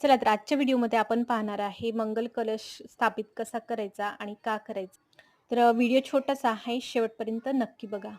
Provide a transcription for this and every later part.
चला तर आजच्या व्हिडिओमध्ये आपण पाहणार आहे मंगल कलश स्थापित कसा करायचा आणि का करायचा. तर व्हिडिओ छोटासा आहे शेवटपर्यंत नक्की बघा.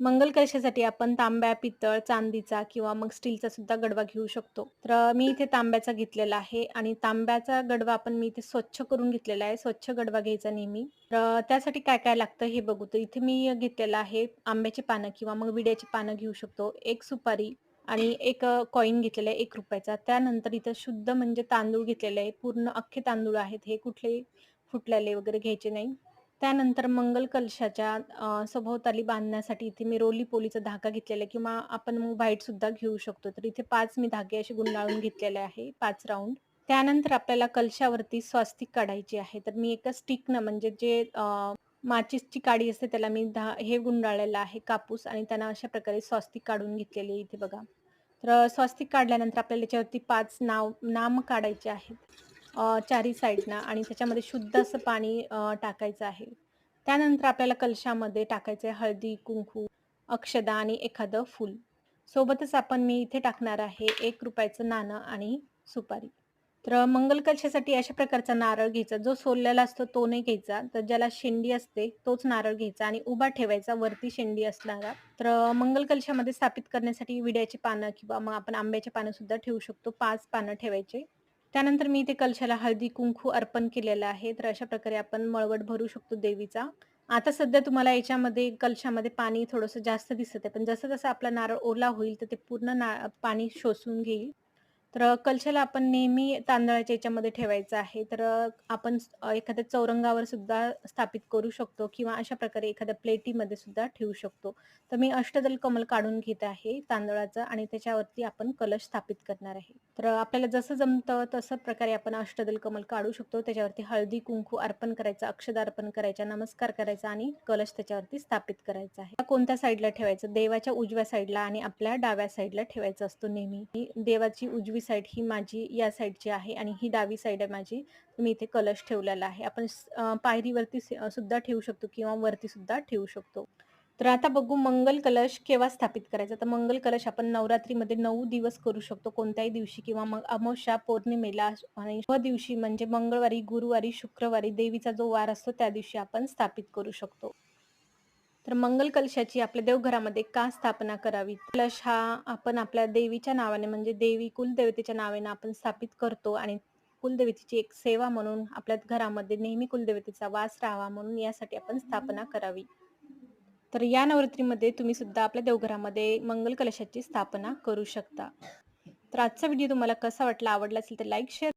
मंगल कलशासाठी आपण तांब्या पितळ चांदीचा किंवा मग स्टीलचा सुद्धा गडवा घेऊ शकतो. तर मी इथे तांब्याचा घेतलेला आहे आणि तांब्याचा गडवा आपण मी इथे स्वच्छ करून घेतलेला आहे स्वच्छ गडवा घ्यायचा नेहमी. तर त्यासाठी काय काय लागतं हे बघू. तर इथे मी घेतलेलं आहे आंब्याची पानं किंवा मग विड्याची पानं घेऊ शकतो. एक सुपारी आणि एक कॉईन घेतलेला आहे ₹1 त्यानंतर इथं शुद्ध म्हणजे तांदूळ घेतलेले आहे. पूर्ण अख्खे तांदूळ आहेत हे कुठलेही फुटलेले वगैरे घ्यायचे नाही. त्यानंतर मंगल कलशाच्या सभोवताली बांधण्यासाठी इथे मी रोली पोलीचा धागा घेतलेला आहे किंवा आपण मग व्हाईट सुद्धा घेऊ शकतो. तर इथे पाच मी धागे असे गुंडाळून घेतलेले आहे पाच राऊंड त्यानंतर आपल्याला कलशावरती स्वास्तिक काढायची आहे. तर मी एका स्टिकनं म्हणजे जे माचिसची माचीसची काडी असते त्याला मी धा हे गुंडाळलेलं आहे कापूस आणि त्यांना अशा प्रकारे स्वास्तिक काढून घेतलेली आहे इथे बघा. तर स्वस्तिक स्वास्तिक काढल्यानंतर आपल्याला त्याच्यावरती पाच नाव नाम काढायचे आहेत. चारी साईडनं आणि त्याच्यामध्ये शुद्ध असं पाणी टाकायचं आहे. त्यानंतर आपल्याला कलशामध्ये टाकायचं आहे हळदी, कुंकू, अक्षदा आणि एखादं फूल. सोबतच आपण मी इथे टाकणार आहे एक रुपयाचं नाणं आणि सुपारी. तर मंगल कलशासाठी अशा प्रकारचा नारळ घ्यायचा. जो सोललेला असतो तो नाही घ्यायचा. तर ज्याला शेंडी असते तोच नारळ घ्यायचा आणि उभा ठेवायचा वरती शेंडी असणारा. तर मंगल कलशामध्ये स्थापित करण्यासाठी विड्याची पानं किंवा मग आपण आंब्याची पानं सुद्धा ठेवू शकतो. पाच पानं ठेवायचे. त्यानंतर मी इथे कलशाला हळदी, कुंकू अर्पण केलेलं आहे. तर अशा प्रकारे आपण मळवट भरू शकतो देवीचा. आता सध्या तुम्हाला याच्यामध्ये कलशामध्ये पाणी थोडंसं जास्त दिसत आहे. पण जसं-जसं आपला नारळ ओला होईल तर ते पूर्ण ना पाणी शोषून घेईल. तर कलशाला आपण नेहमी तांदळाच्या याच्यामध्ये ठेवायचं आहे. तर आपण एखाद्या चौरंगावर सुद्धा स्थापित करू शकतो किंवा अशा प्रकारे एखाद्या प्लेटीमध्ये सुद्धा ठेवू शकतो. तर मी अष्टदल कमल काढून घेत आहे तांदळाचं आणि त्याच्यावरती आपण कलश स्थापित करणार आहे. तर आपल्याला जसं जमतं तसं प्रकारे आपण अष्टदल कमल काढू शकतो. त्याच्यावरती हळदी, कुंकू अर्पण करायचं, अक्षदा अर्पण करायचा नमस्कार करायचा आणि कलश त्याच्यावरती स्थापित करायचा आहे. कोणत्या साईडला ठेवायचं? देवाच्या उजव्या साईडला आणि आपल्या डाव्या साईडला ठेवायचा असतो नेहमी. ही देवाची उजवी साईड ही माझी या साइडची आहे आणि ही डावी साइड आहे माझी. मी इथे कलश ठेवलेला आहे. आपण पायरीवरती सुद्धा ठेवू शकतो किंवा वरती सुद्धा ठेवू शकतो. तर आता बघू मंगल कलश केव्हा स्थापित करायचा? तर मंगल कलश आपण नवरात्रीमध्ये नऊ दिवस करू शकतो. कोणत्याही दिवशी किंवा मग अमावास्या, पौर्णिमेला आणि दिवशी म्हणजे मंगळवारी, गुरुवारी, शुक्रवारी देवीचा जो वार असतो त्या दिवशी आपण स्थापित करू शकतो. तर मंगल कलशाची आपल्या देवघरामध्ये का स्थापना करावी? कलश हा आपण आपल्या देवीच्या नावाने म्हणजे देवी कुलदेवतेच्या नावाने आपण स्थापित करतो आणि कुलदेवतेची एक सेवा म्हणून आपल्या घरामध्ये नेहमी कुलदेवतेचा वास राहावा म्हणून यासाठी आपण स्थापना करावी. तर या नवरात्रीमध्ये तुम्ही सुद्धा आपल्या देवघरामध्ये मंगल कलशाची स्थापना करू शकता. तर आजचा व्हिडिओ तुम्हाला कसा वाटला? आवडला असेल तर लाईक, शेअर